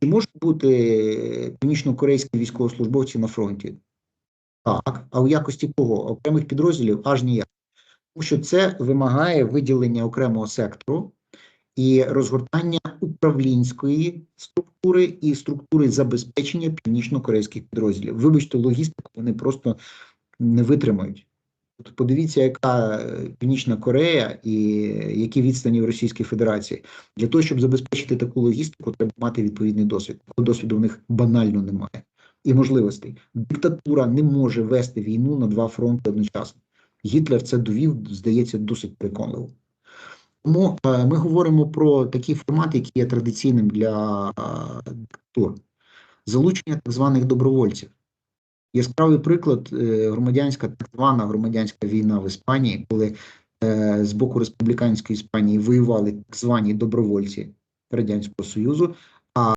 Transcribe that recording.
Чи можуть бути північно-корейські військовослужбовці на фронті? Так, а у якості кого? Окремих підрозділів аж ніяк. Тому що це вимагає виділення окремого сектору і розгортання управлінської структури і структури забезпечення північно-корейських підрозділів. Вибачте, логістику вони просто не витримають. От подивіться, яка е, Північна Корея і які відстані в Російській Федерації. Для того, щоб забезпечити таку логістику, треба мати відповідний досвід. Досвіду в них банально немає. І можливостей. Диктатура не може вести війну на два фронти одночасно. Гітлер це довів, здається, досить переконливо. Тому е, ми говоримо про такий формат, який є традиційним для е, диктатур. Залучення так званих добровольців. Яскравий приклад е, громадянська, так звана громадянська війна в Іспанії, коли е, з боку республіканської Іспанії воювали так звані добровольці Радянського Союзу,